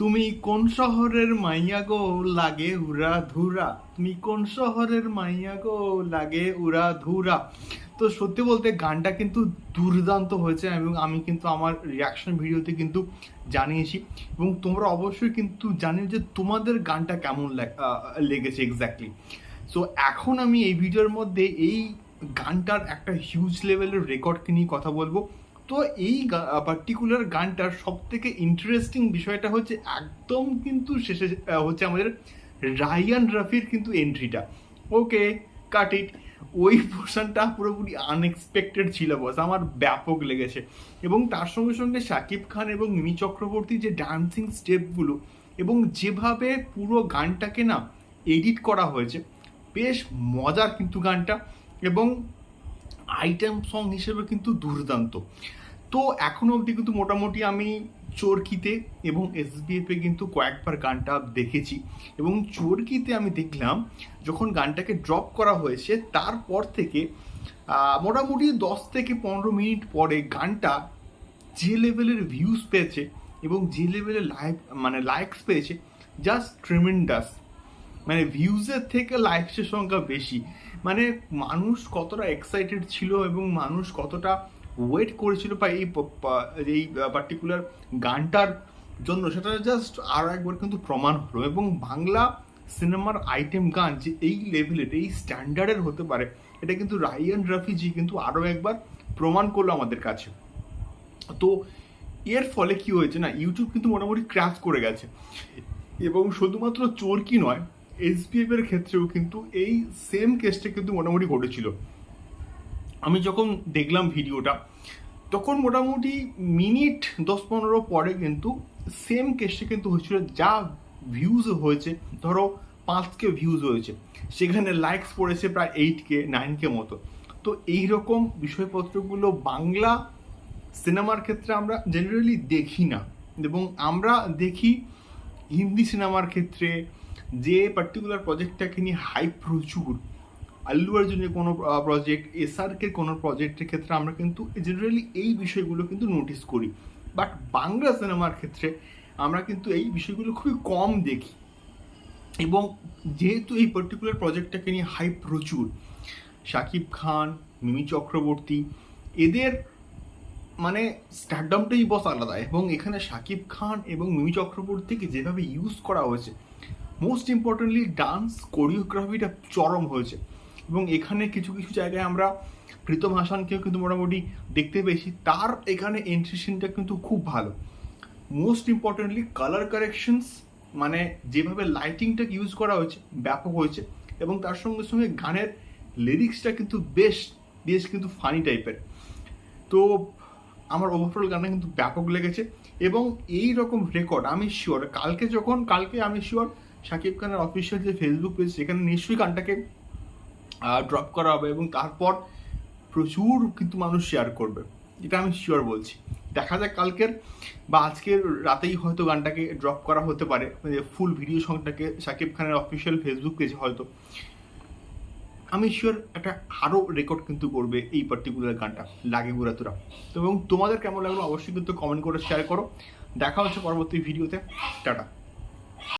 তুমি কোন শহরের মাইয়া গো লাগে উড়া ধুরা? তুমি কোন শহরের মাইয়া গো লাগে উড়া ধুরা? তো সত্যি বলতে গানটা কিন্তু দুর্দান্ত হয়েছে এবং আমি কিন্তু আমার রিয়াকশন ভিডিওতে কিন্তু জানিয়েছি। এবং তোমরা অবশ্যই কিন্তু জানিও যে তোমাদের গানটা কেমন লেগেছে এক্স্যাক্টলি সো এখন আমি এই ভিডিওর মধ্যে এই গানটার একটা হিউজ লেভেলের রেকর্ডকে নিয়ে কথা বলব। তো এই পার্টিকুলার গানটার সব থেকে ইন্টারেস্টিং বিষয়টা হচ্ছে একদম কিন্তু শেষে হচ্ছে আমাদের রায়ান রাফির কিন্তু এন্ট্রিটা ওকে কাট ইট ওই পোর্শনটা পুরোপুরি আনএক্সপেক্টেড ছিল বস আমার ব্যাপক লেগেছে। এবং তার সঙ্গে সঙ্গে শাকিব খান এবং মিমি চক্রবর্তী যে ডান্সিং স্টেপগুলো এবং যেভাবে পুরো গানটাকে না এডিট করা হয়েছে, বেশ মজার কিন্তু গানটা এবং আইটেম সং হিসেবে কিন্তু দুর্দান্ত। তো এখনও অবধি কিন্তু মোটামুটি আমি চোরকিতে এবং এসবিএফে কিন্তু কয়েকবার গানটা দেখেছি। এবং চোরকিতে আমি দেখলাম যখন গানটাকে ড্রপ করা হয়েছে, তারপর থেকে মোটামুটি দশ থেকে পনেরো মিনিট পরে গানটা যে লেভেলের ভিউজ পেয়েছে এবং যে লেভেলের লাইক মানে লাইকস পেয়েছে জাস্ট ট্রিমেন্ডাস মানে ভিউজের থেকে লাইকসের সংখ্যা বেশি। মানে মানুষ কতটা এক্সাইটেড ছিল এবং মানুষ কতটা ওয়েট করেছিল বা এই এই পার্টিকুলার গানটার জন্য, সেটা জাস্ট আরও একবার কিন্তু প্রমাণ হলো। এবং বাংলা সিনেমার আইটেম গান যে এই লেভেলের এই স্ট্যান্ডার্ডের হতে পারে, এটা কিন্তু রায়ান রাফিজি কিন্তু আরও একবার প্রমাণ করল আমাদের কাছে। তো এর ফলে কি হয়েছে না ইউটিউব কিন্তু মোটামুটি ক্র্যাশ করে গেছে। এবং শুধুমাত্র চোর কি নয় এসবিএফ এর ক্ষেত্রেও কিন্তু এই সেম কেসটা কিন্তু মোটামুটি ঘটেছিল। আমি যখন দেখলাম ভিডিওটা, তখন মোটামুটি মিনিট দশ পনেরো পরে কিন্তু সেম কেসটা কিন্তু হয়েছিল, যা ভিউজ হয়েছে। ধরো পাঁচ কে ভিউজ হয়েছে, সেখানে লাইকস পড়েছে প্রায় এইট কে নাইন কে মতো। তো এইরকম বিষয়পত্রগুলো বাংলা সিনেমার ক্ষেত্রে আমরা জেনারেলি দেখি না। এবং আমরা দেখি হিন্দি সিনেমার ক্ষেত্রে যে পার্টিকুলার প্রজেক্টটাকে নিয়ে হাইপ প্রচুর। আল্লু অর্জুনের কোনো প্রজেক্ট এসআরকে কোনো প্রজেক্টের ক্ষেত্রে আমরা কিন্তু জেনারেলি এই বিষয়গুলো কিন্তু নোটিস করি। বাট বাংলা সিনেমার ক্ষেত্রে আমরা কিন্তু এই বিষয়গুলো খুবই কম দেখি। এবং যেহেতু এই পার্টিকুলার প্রজেক্টটাকে নিয়ে হাইপ প্রচুর, শাকিব খান, মিমি চক্রবর্তী, এদের মানে স্টারডামটাই বস আলাদা। এবং এখানে শাকিব খান এবং মিমি চক্রবর্তীকে যেভাবে ইউজ করা হয়েছে মোস্ট ইম্পর্টেন্টলি ডান্স কোরিওগ্রাফিটা চরম হয়েছে। এবং এখানে কিছু কিছু জায়গায় আমরা প্রীতম হাসানকেও কিন্তু মোটামুটি দেখতে পেয়েছি। তার এখানে এন্ট্রি সিনটা কিন্তু খুব ভালো। মোস্ট ইম্পর্টেন্টলি কালার কারেকশনস মানে যেভাবে লাইটিংটা ইউজ করা হয়েছে, ব্যাপক হয়েছে এবং তার সঙ্গে সঙ্গে গানের লিরিক্সটা কিন্তু বেশ বেশ কিন্তু ফানি টাইপের তো আমার ওভারঅল গানটা কিন্তু ব্যাপক লেগেছে এবং এই রকম রেকর্ড আমি শিওর কালকে যখন, কালকে আমি শিওর শাকিব খানের অফিসিয়াল যে ফেসবুক পেজ সেখানে নিশ্চয়ই গানটাকে ড্রপ করা হবে এবং তারপর প্রচুর কিন্তু মানুষ শেয়ার করবে। এটা আমি শিওর বলছি। দেখা যাক কালকের বা আজকের রাতেই হয়তো গানটাকে ড্রপ করা হতে পারে। ফুল ভিডিও সংটাকে শাকিব খানের অফিসিয়াল ফেসবুক পেজে হয়তো। আমি শিওর একটা আরও রেকর্ড কিন্তু করবে এই পার্টিকুলার গানটা, লাগে গুরাতুরা তো এবং তোমাদের কেমন লাগল অবশ্যই কিন্তু কমেন্ট করে শেয়ার করো। দেখা হচ্ছে পরবর্তী ভিডিওতে টাটা।